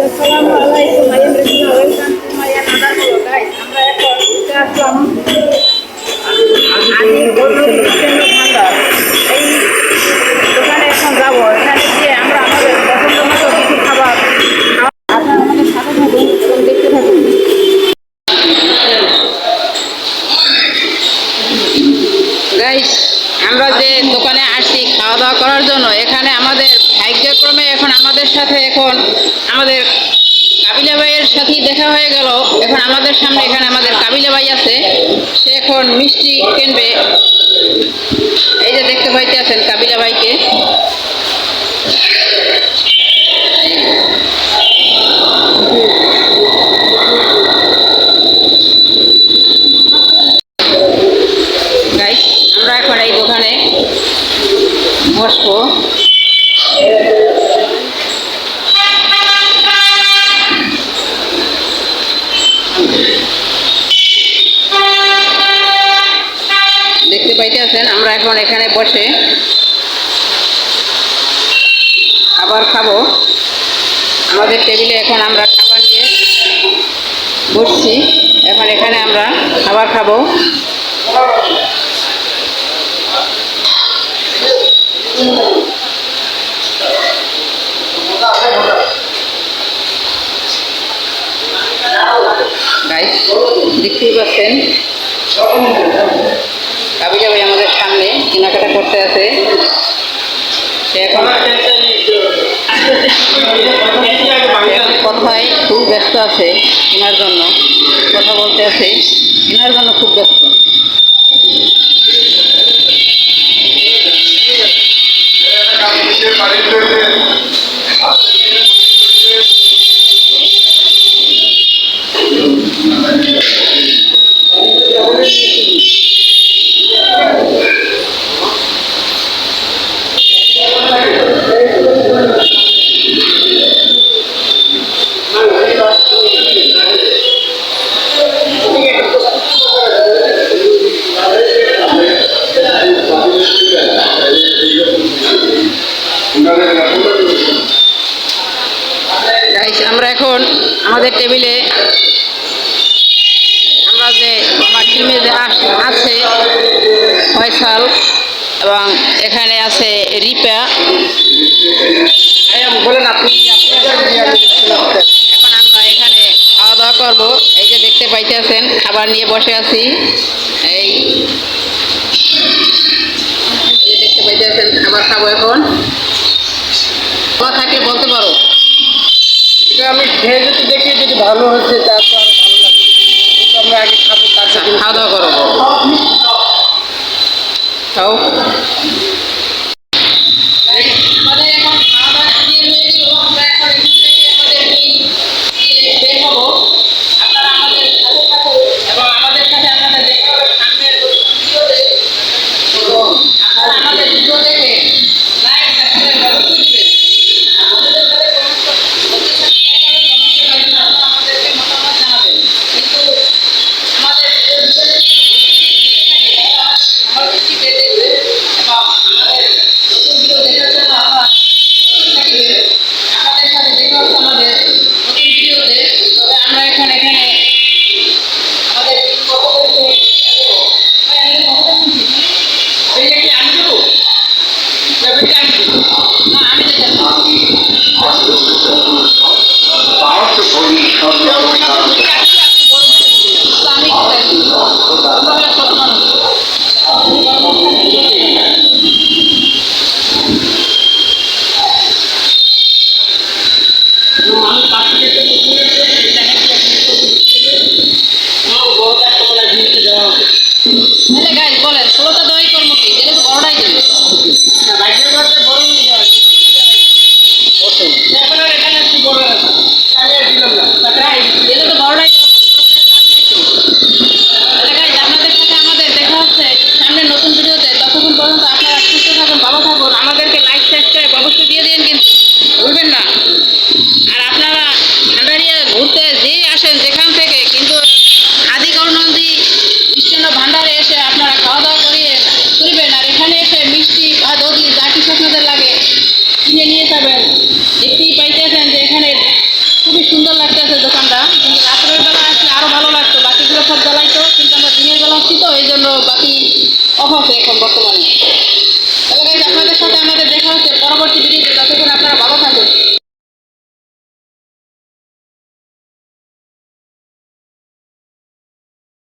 আসসালামু আলাইকুম I am Reshma welcome to my another blog guys আমরা এখন ঘুরতে আসলাম। বললাম ভান্ডার? এই দোকানে এখন যাব। এখানে গিয়ে আমরা আমাদের পছন্দ মতো কিছু খাবার আপনারা আমাদের সাথে থাকুন এবং দেখতে থাকুন গাইস আমরা যে দোকানে আসছি খাওয়া দাওয়া করার জন্য, এখানে আমাদের ভাগ্যক্রমে এখন আমাদের সাথে এখন আমাদের কাবিলা ভাইয়ের সাথে দেখা হয়ে গেল। এখন আমাদের সামনে এখানে আমাদের কাবিলা ভাই আছে। সে এখন মিষ্টি কিনবে। এই যে দেখতে পাইতে আছেন কাবিলা ভাইকে। গাইস আমরা এখন এই দোকানে বসবো দেখতে আমরা এখন এখানে বসে খাবার খাব। আমাদের টেবিলে এখন আমরা খাবার নিয়ে বসছি। এখন এখানে আমরা খাবার খাব। দেখতেই পাচ্ছেন? কাবিলা ভাই আমাদের সামনে কেনাকাটা করতে আছে। এখন কথায় খুব ব্যস্ত আছে কেনার জন্য, কথা বলতে আছে। কেনার জন্য খুব ব্যস্ত। গাইস আমরা এখন আমাদের টেবিলে আমরা যে আমার টিমে যে আছে ফয়সাল এবং এখানে আছে রিপা। বলেন আপনি এখন আমরা এখানে খাওয়া দাওয়া করব। এই যে দেখতে পাইতেছেন, খাবার নিয়ে বসে আছি। এই দেখতে পাইতেছেন, খাবার খাব এখন। বলা থাকলে বলতে পারো? ভালো হচ্ছে আমি সুন্দর লাগতেছে দোকানটা। কিন্তু রাতের বেলা আসলে আরও ভালো লাগতো। বাকিগুলো সব জ্বালাইতো, কিন্তু আমরা দিনের বেলা আসছি তো এই জন্য বাকি অভাব এখন বর্তমানে।